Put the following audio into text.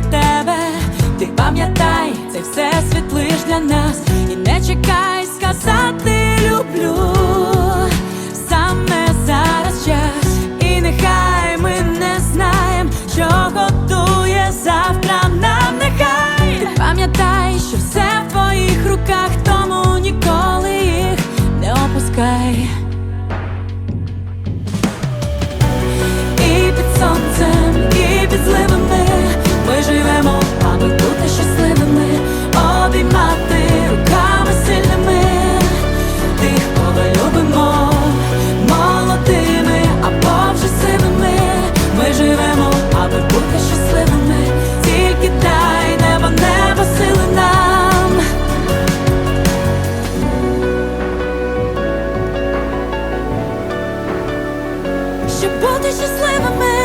для тебе, ти пам'ятай, це все світ лиш для нас, і не чекай щоб бути щасливими.